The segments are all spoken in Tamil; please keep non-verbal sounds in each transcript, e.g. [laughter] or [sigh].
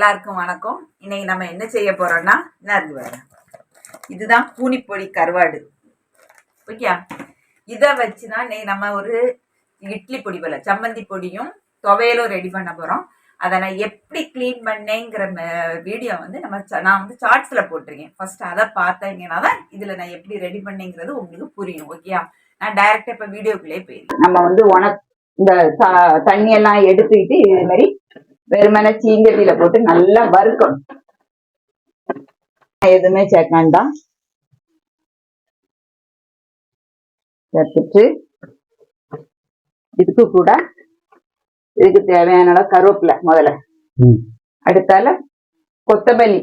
எல்லாருக்கும் வணக்கம். இன்னைக்கு நம்ம என்ன செய்ய போறோம்னா நறுக்கு இருக்கு இதுதான் பூனிப்பொடி கருவாடு. ஓகே இதை வச்சு தான் இன்னைக்கு நம்ம ஒரு இட்லி பொடி போல சம்மந்தி பொடியும் துவையலும் ரெடி பண்ண போறோம். அதை நான் எப்படி க்ளீன் பண்ணேங்கிற வீடியோ வந்து நம்ம நான் வந்து சார்ட்ஸில் போட்டிருக்கேன். ஃபர்ஸ்ட் அதை பார்த்தீங்கன்னா தான் இதில் நான் எப்படி ரெடி பண்ணேங்கிறது உங்களுக்கு புரியும். ஓகேயா? நான் டைரக்டாக இப்போ வீடியோக்குள்ளே போயிருக்கேன் நம்ம வந்து உனக்கு இந்த தண்ணி எல்லாம் எடுத்துக்கிட்டு இதே மாதிரி வெறுமனே சீங்கட்டியில போட்டு நல்லா வறுக்கணும். எதுவுமே சேர்க்க வேண்டாம். சேர்த்துட்டு இதுக்கு கூட இதுக்கு தேவையான அளவு கருவேப்பிலை முதல்ல. அடுத்தால கொத்தமல்லி.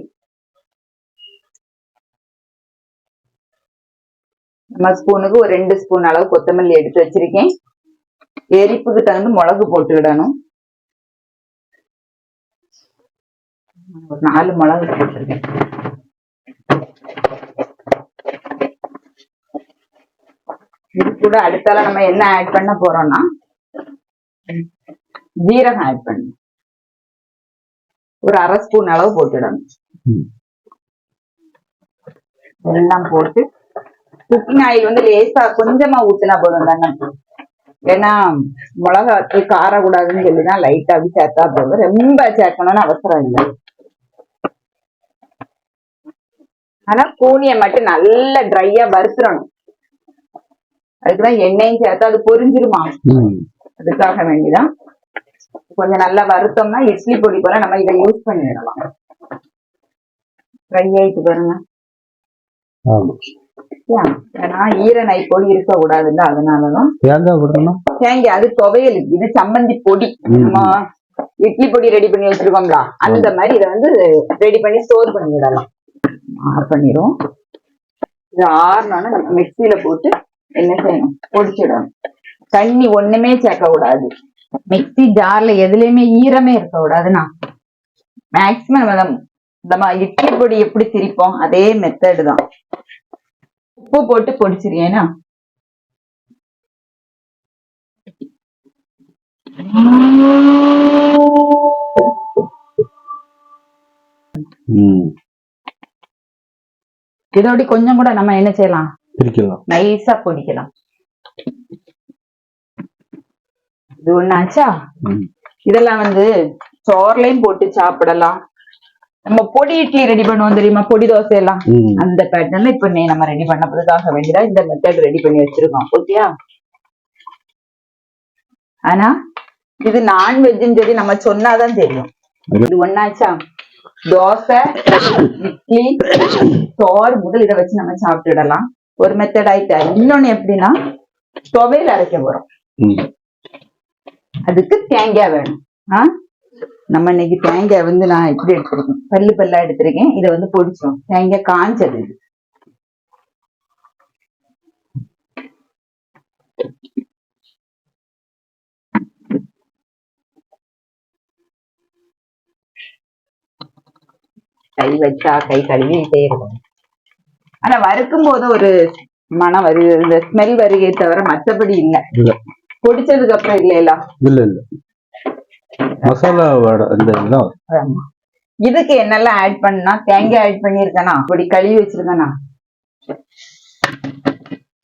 நம்ம ஸ்பூனுக்கு ஒரு ரெண்டு ஸ்பூன் அளவு கொத்தமல்லி எடுத்து வச்சிருக்கேன். எரிப்புக்கு தகுந்த மிளகு போட்டுக்கிடணும். ஒரு நாலு மிளகு போட்டிருக்கேன் இது கூட அடுத்தால நம்ம என்ன ஆட் பண்ண போறோம்னா ஜீரகம் ஆட் பண்ணணும். ஒரு அரை ஸ்பூன் அளவு போட்டுடணும். எல்லாம் போட்டு குக்கிங் ஆயில் வந்து லேசா கொஞ்சமா ஊத்துனா போதும் தானே. ஏன்னா மிளகாத்து காரக்கூடாதுன்னு சொல்லி தான் லைட்டா அப்படி சேர்த்தா போதும். ரொம்ப சேர்க்கணும்னு அவசரம் இல்லை. ஆனா கூனிய மட்டும் நல்லா ட்ரையா வறுத்துறணும். அதுக்குதான் எண்ணெயும் சேர்த்து அது பொரிஞ்சிருமா. அதுக்காக வேண்டிதான். கொஞ்சம் நல்லா வறுத்தோம்னா இட்லி பொடி போல நம்ம இதை யூஸ் பண்ணிடலாம். ட்ரை ஆயிட்டு பாருங்க? ஏன்னா ஈரநை பொடி இருக்க கூடாதுல்ல அதனாலதான். தேங்காய் அது துவையல் இது சம்மந்தி பொடி. நம்ம இட்லி பொடி ரெடி பண்ணி வச்சிருக்கோம்ல அந்த மாதிரி இதை வந்து ரெடி பண்ணி ஸ்டோர் பண்ணிடலாம். ஆர் பண்ணிரும். இது ஆறுனோன்னா மிக்சியில போட்டு என்ன செய்யணும்? பொடிச்சிடணும். தண்ணி ஒண்ணுமே சேர்க்க கூடாது. மிக்ஸி ஜார்ல எதுலயுமே ஈரமே இருக்க கூடாதுண்ணா மேக்சிமம் நம்ம நம்ம இட்லி பொடி எப்படி திரிப்போம்? அதே மெத்தடு தான். உப்பு போட்டு பொடிச்சிருக்கேனா ம். இதோட கொஞ்சம் கூட நம்ம என்ன செய்யலாம்? பிரிக்கலாம். நைஸா பொடிக்கலாம். இது ஒண்ணாச்சா. இதெல்லாம் வந்து சோர்லயும் போட்டு சாப்பிடலாம். நம்ம பொடி இட்லி ரெடி பண்ணுவோம் தெரியுமா? பொடி தோசை எல்லாம் அந்த பேட்டர்ன்ல இப்ப நீ நம்ம ரெடி பண்ணதுக்காக வேண்டியதா இந்த மெத்தட் ரெடி பண்ணி வச்சிருக்கோம். ஓகேயா ஆனா இது நான்வெஜ்னு சொல்லி நம்ம சொன்னாதான் தெரியும். இது ஒண்ணாச்சா தோசை இட்லி சோறு முதல் இதை வச்சு நம்ம சாப்பிட்டுடலாம். ஒரு மெத்தட் ஆயிட்டா. இன்னொன்னு எப்படின்னா துவையல் அரைக்க போறோம். அதுக்கு தேங்காய் வேணும். ஆ? நம்ம இன்னைக்கு தேங்காய் வந்து நான் இப்படி எடுத்திருக்கேன். பல்லு பல்லா எடுத்திருக்கேன். இதை வந்து பொடிச்சோம் தேங்காய் காஞ்சது கை வச்சா கை கழுவிட்டே இருக்கும் ஆனா வறுக்கும் போது ஒரு மனம் வருது இந்த ஸ்மெல் வருகே தவிர மற்றபடி இல்ல. இல்ல. பொடிச்சதுக்கு அப்புறம் இல்லையா இல்ல இல்ல. மசாலா வடை இந்த இதுதான். ஆமா. இதுக்கு என்னெல்லாம் ஆட் பண்ணா தேங்காய் ஆட் பண்ணிருக்கனா பொடி கழுவி வச்சிருக்கனா?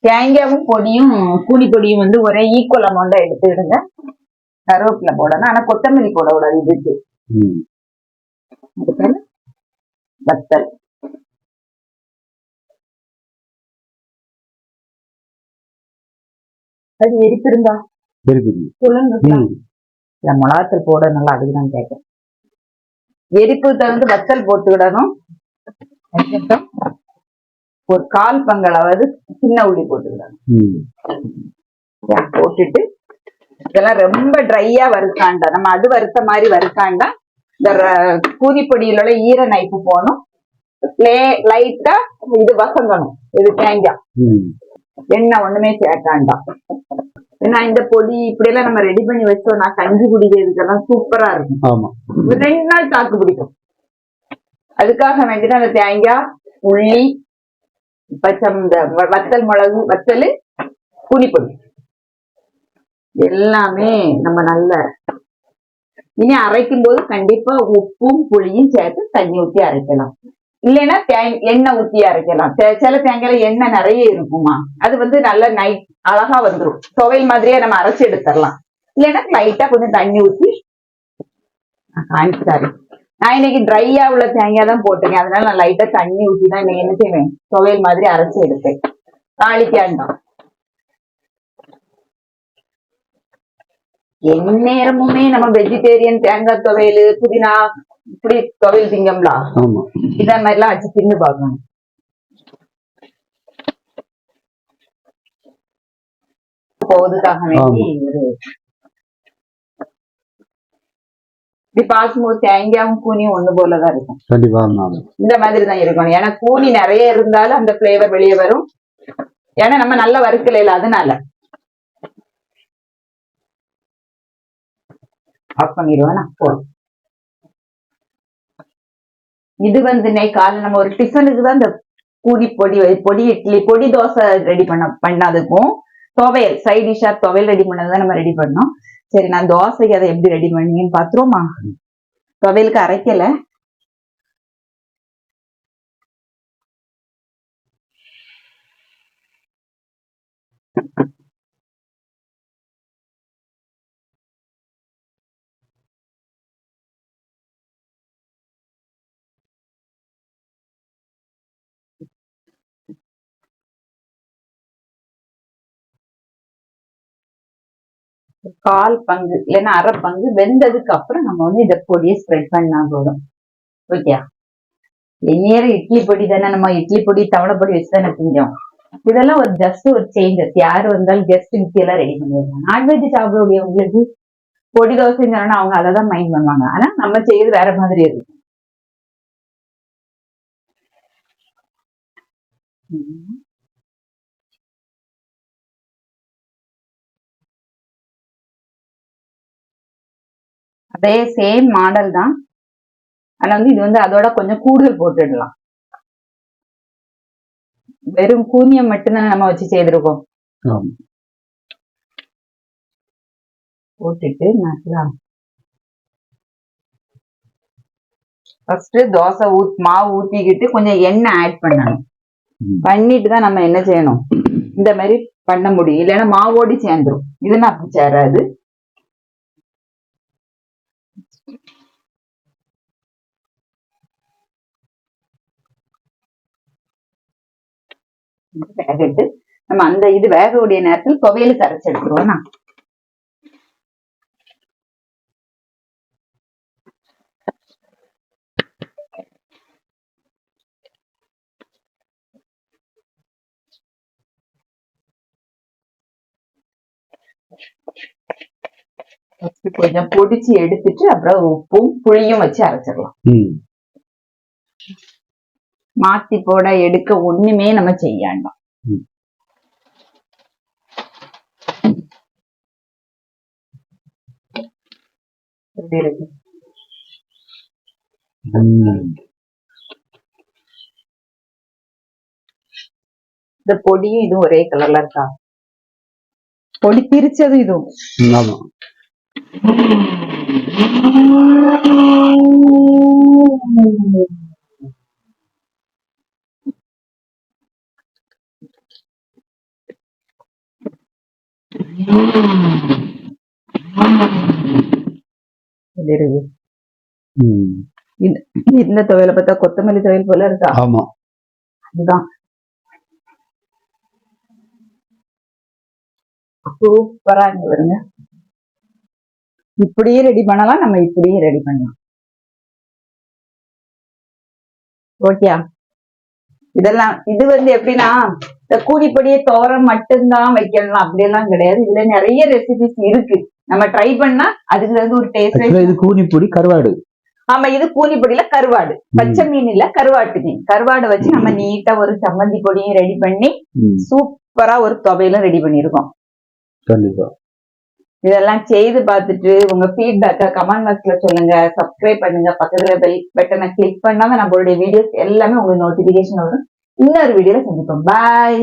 தேங்காயும் பொடியும் கூலி பொடியும் வந்து ஒரே ஈக்குவல் அமௌண்டா எடுத்துக்கிடுங்க கருவேப்பிலை போடணும். ஆனா கொத்தமல்லி போடக்கூடாது இதுக்கு. வத்தல் அது எரிப்பு இருந்தா இருக்குது சொல்லுங்க. ம் இல்ல மிளகாத்தூள் போட நல்லா அதுக்கு தான் கேட்கேன் எரிப்பு தகுந்து வத்தல் போட்டுக்கிடணும். ஒரு கால் பங்களவாவது சின்ன உள்ளி போட்டுக்கிடணும்? போட்டுட்டு இதெல்லாம் ரொம்ப ட்ரையா வறுக்காண்டா நம்ம அது வறுத்த மாதிரி வறுக்காண்டா இந்த பூரிப்பொடியில உள்ள ஈர நைப்பு போகணும் லைட்டா இது வசங்கணும். இது தேங்காய் எண்ணெய் ஒண்ணுமே சேர்க்காண்டாம் ஏன்னா இந்த பொடி இப்படி எல்லாம் நம்ம ரெடி பண்ணி வச்சோம்னா கஞ்சி குடிக்கிறதுக்கெல்லாம் சூப்பரா இருக்கும். ரெண்டு நாள் தாக்கு பிடிக்கும். அதுக்காக வேண்டிதான் அந்த தேங்காய் உள்ளி பச்சை இந்த வத்தல் மிளகு வத்தல் புளிப்பொடி எல்லாமே நம்ம நல்ல இனி அரைக்கும் போது கண்டிப்பா உப்பும் புளியும் சேர்த்து தண்ணி ஊத்தி அரைக்கலாம் இல்லைன்னா தேங் எண்ணெய் ஊத்தி அரைக்கலாம் சில தேங்காயில எண்ணெய் நிறைய இருக்குமா அது வந்து நல்ல நைட் அழகா வந்துரும் துவையல் மாதிரியே நம்ம அரைச்சு எடுத்துடலாம் இல்லைன்னா லைட்டா கொஞ்சம் தண்ணி ஊத்தி காமிச்சாரு நான் இன்னைக்கு ட்ரையா உள்ள தேங்காய் தான் போட்டிருக்கேன் அதனால நான் லைட்டா தண்ணி ஊத்தி தான் இன்னைக்கு என்ன செய்வேன் துவையல் மாதிரி அரைச்சு எடுப்பேன் தாளிக்காண்டாம் எந்நேரமுமே நம்ம வெஜிடேரியன் தேங்காய் துவையல் புதினா இப்படி துவையல் திங்கம்ல. இத மாதிரிலாம் வச்சு தின்னு பார்க்கணும். போவதுக்காக வேண்டி இப்படி பார்க்கும்போது தேங்காயும் கூனியும் ஒண்ணு போலதான் இருக்கும். இந்த மாதிரி தான் இருக்கணும். ஏன்னா கூனி நிறைய இருந்தாலும் அந்த பிளேவர் வெளியே வரும். ஏன்னா நம்ம நல்ல வறுக்கலையில அதனால. ஆஃப் பண்ணிடுவேன் போதும் இது வந்து இன்னைக்கு காலைல நம்ம ஒரு டிஃபனுக்கு தான் இந்த பூரி பொடி பொடி இட்லி பொடி தோசை ரெடி பண்ண பண்ணதுக்கும் துவையல் சைட் டிஷ்ஷா துவையல் ரெடி பண்ணதான் நம்ம ரெடி பண்ணோம். சரி நான் தோசைக்கு அதை எப்படி ரெடி பண்ணீங்கன்னு பாத்துருவோமா துவையலுக்கு அரைக்கல. கால் பங்கு இல்லைன்னா அரை பங்கு வெந்ததுக்கு அப்புறம் நம்ம வந்து இதை பொடியை ஸ்ப்ரெட் பண்ணா போதும். ஓகே எந்நேரம் இட்லி பொடி தானே நம்ம இட்லி பொடி தவளை பொடி வச்சு தானே செஞ்சோம் இதெல்லாம் ஒரு ஜஸ்ட் ஒரு சேஞ்சஸ் யார் வந்தாலும் கெஸ்ட் எல்லாம் ரெடி பண்ணிடுவாங்க. நான்வெஜ் சாப்பிடக்கூடியவங்களுக்கு பொடி தோசை செஞ்சோம்னா அவங்க அதை தான் மைண்ட் பண்ணுவாங்க. ஆனா நம்ம செய்யறது வேற மாதிரி இருக்கு. அதே சேம் மாடல் தான். ஆனா வந்து இது வந்து அதோட கொஞ்சம் கூடுதல் போட்டுடலாம். வெறும் கூனியம் மட்டும்தான் நம்ம வச்சு செய்திருக்கோம்? போட்டுட்டு நல்லா. ஃபர்ஸ்ட் தோசை ஊத் மாவு ஊத்திக்கிட்டு கொஞ்சம் எண்ணெய் ஆட் பண்ணணும். பண்ணிட்டு தான் நம்ம என்ன செய்யணும்? இந்த மாதிரி பண்ண முடியும். இல்லைன்னா மாவோடி சேர்ந்துரும். இதுன்னா அப்படி சேராது வேகட்டு நம்ம அந்த இது வேகக்கூடிய நேரத்தில் துவையலுக்கு அரைச்சு எடுத்துருவோம். கொஞ்சம் பொடிச்சு எடுத்துட்டு அப்புறம் உப்பும் புளியும் வச்சு அரைச்சிடலாம். மாத்தி போட எடுக்க ஒண்ணுமே நம்ம செய்யாண்டோம். இந்த பொடியும் இதுவும் ஒரே கலர்ல இருக்கா? பொடி பிரிச்சதும் இதுவும். ஆமா. [laughs] இந்த துவையல பார்த்தா கொத்தமல்லி துவையல் போல இருக்கா? ஆமா. அதுதான். சூப்பரா இங்க வருங்க இப்படியே ரெடி பண்ணலாம் நம்ம இப்படியே ரெடி பண்ணலாம். ஓகேயா இதெல்லாம் இது வந்து எப்படின்னா இந்த கூடிப்படியே தோரம் மட்டும்தான் வைக்கலாம். அப்படியெல்லாம் கிடையாது. இதுல நிறைய ரெசிபிஸ் இருக்கு. நம்ம ட்ரை பண்ணா அதுக்கு வந்து ஒரு டேஸ்ட் இது கூனி பொடி கருவாடு. ஆமா இது கூலிப்பொடியில கருவாடு. பச்சை மீன் இல்ல கருவாட்டு மீன். கருவாடு வச்சு நம்ம நீட்டா ஒரு சம்மந்தி பொடியும் ரெடி பண்ணி. சூப்பரா ஒரு துவையிலும் ரெடி பண்ணிருக்கோம். கண்டிப்பா. இதெல்லாம் செய்து பார்த்துட்டு உங்க ஃபீட்பேக்கை கமெண்ட் பாக்ஸ்ல சொல்லுங்க. சப்ஸ்கிரைப் பண்ணுங்க. பக்கத்துல பெல் பட்டனை கிளிக் பண்ணாம நம்மளுடைய வீடியோஸ் எல்லாமே உங்களுக்கு நோட்டிபிகேஷன் வரும் இன்னொரு வீடியோல சந்திப்போம். பாய்